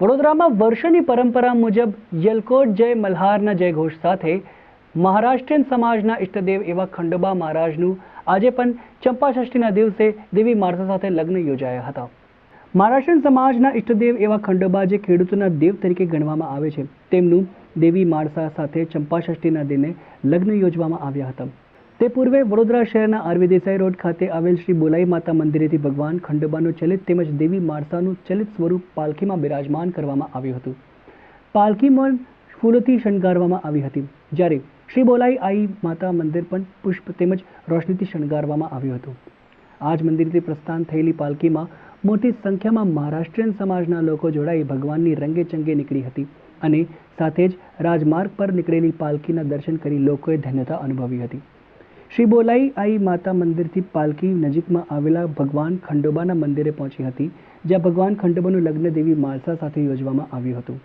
વડોદરામાં વર્ષોની પરંપરા મુજબ યલકોટ જય મલ્હારના જયઘોષ સાથે મહારાષ્ટ્રીયન સમાજના ઇષ્ટદેવ એવા ખંડોબા મહારાજનું આજે પણ ચંપાષષ્ઠીના દિવસે દેવી માણસા સાથે લગ્ન યોજાયા હતા. મહારાષ્ટ્રીયન સમાજના ઇષ્ટદેવ એવા ખંડોબા જે ખેડૂતોના દેવ તરીકે ગણવામાં આવે છે, તેમનું દેવી માણસા સાથે ચંપાષષ્ઠીના દિને લગ્ન યોજવામાં આવ્યા હતા. તે પૂર્વે વડોદરા શહેરના આરવી દેસાઈ રોડ ખાતે આવેલ શ્રી બોલાઈ માતા મંદિરેથી ભગવાન ખંડોબાનું ચલિત તેમજ દેવી મારસાનું ચલિત સ્વરૂપ પાલખીમાં બિરાજમાન કરવામાં આવ્યું હતું. પાલખીમાં ફૂલોથી શણગારવામાં આવી હતી. જ્યારે શ્રી બોલાઈ આઈ માતા મંદિર પણ પુષ્પ તેમજ રોશનીથી શણગારવામાં આવ્યું હતું. આજ મંદિરથી પ્રસ્થાન થયેલી પાલખીમાં મોટી સંખ્યામાં મહારાષ્ટ્રીયન સમાજના લોકો જોડાઈ ભગવાનની રંગે ચંગે નીકળી હતી અને સાથે જ રાજમાર્ગ પર નીકળેલી પાલખીના દર્શન કરી લોકોએ ધન્યતા અનુભવી હતી. શ્રી બોલાઈ આઈ માતા મંદિરથી પાલકી નજીકમાં આવેલા ભગવાન ખંડોબાના મંદિરે પહોંચી હતી, જ્યાં ભગવાન ખંડોબાનું લગ્ન દેવી માલસા સાથે યોજવામાં આવ્યું હતું.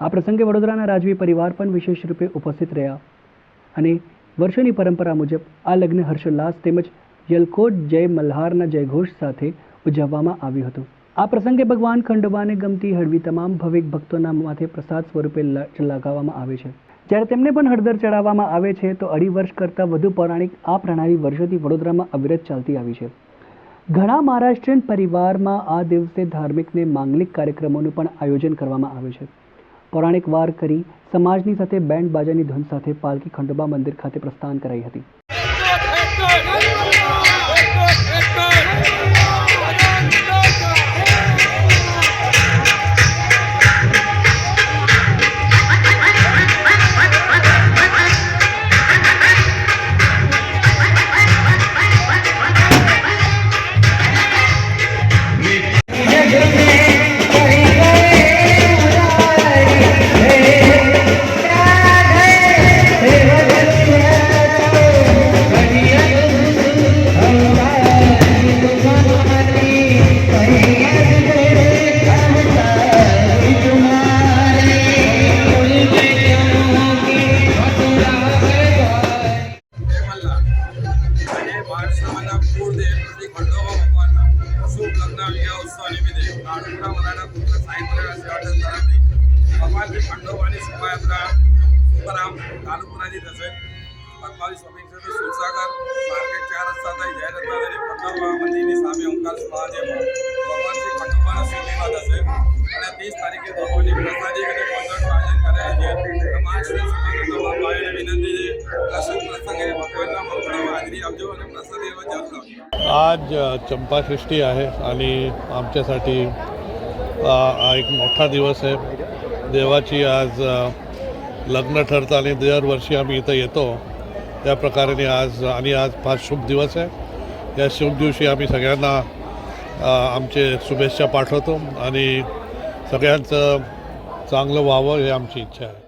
આ પ્રસંગે વડોદરાના રાજવી પરિવાર પણ વિશેષ રૂપે ઉપસ્થિત રહ્યા અને વર્ષોની પરંપરા મુજબ આ લગ્ન હર્ષોલ્લાસ તેમજ યલકોટ જય મલ્હારના જયઘોષ સાથે ઉજવવામાં આવ્યું હતું. આ પ્રસંગે ભગવાન ખંડોબાને ગમતી હળવી તમામ ભવિક ભક્તોના માથે પ્રસાદ સ્વરૂપે લગાવવામાં આવે છે. જ્યારે તેમને પણ હળદર ચડાવવામાં આવે છે, તો અઢી વર્ષ કરતાં વધુ પૌરાણિક આ પ્રણાલી વર્ષોથી વડોદરામાં અવિરત ચાલતી આવી છે. ઘણા મહારાષ્ટ્રીયન પરિવારમાં આ દિવસે ધાર્મિક ને માંગલિક કાર્યક્રમોનું પણ આયોજન કરવામાં આવે છે. પૌરાણિક વાર કરી સમાજની સાથે બેન્ડ બાજાની ધૂન સાથે પાલકી ખંડોબા મંદિર ખાતે પ્રસ્થાન કરાઈ હતી. સમાજના કુળદેવ શ્રી ખંડોબા ભગવાનના શુભ લગ્ન વિવાહ ઉત્સવ નિમિત્તે નાડુપુરા વરાડા પુત્ર સાહિત્ય સેવાટન તરફથી ભગવાન શ્રી ખંડોબાની શોભાયાત્રા સુપરામ નાડુપુરાથી થશે ભગવાન સ્વામી સેન્ટર સુરસાગર માર્કેટ ચાર રસ્તા થઈ જય રત્નાદેવી ખંડોબા મંદિરની સામે ઓમકાર મહાદેવમાં ભગવાન શ્રી ખંડોબાનો શુભ થશે અને ત્રીસ તારીખે ભગવાનની પ્રસાદી અને કોન્સર્ટનું आज चंपाषष्ठी आहे आणि आमच्यासाठी एक मोठा दिवस आहे. देवाची आज लग्न ठरतं आणि दरवर्षी आम्ही इथं येतो. त्या प्रकारे आज आणि आज फार शुभ दिवस आहे. या शुभ दिवशी आम्ही सगळ्यांना आमचे शुभेच्छा पाठवतो आणि सगळ्यांचं चांगलं व्हावं ही आमची इच्छा आहे.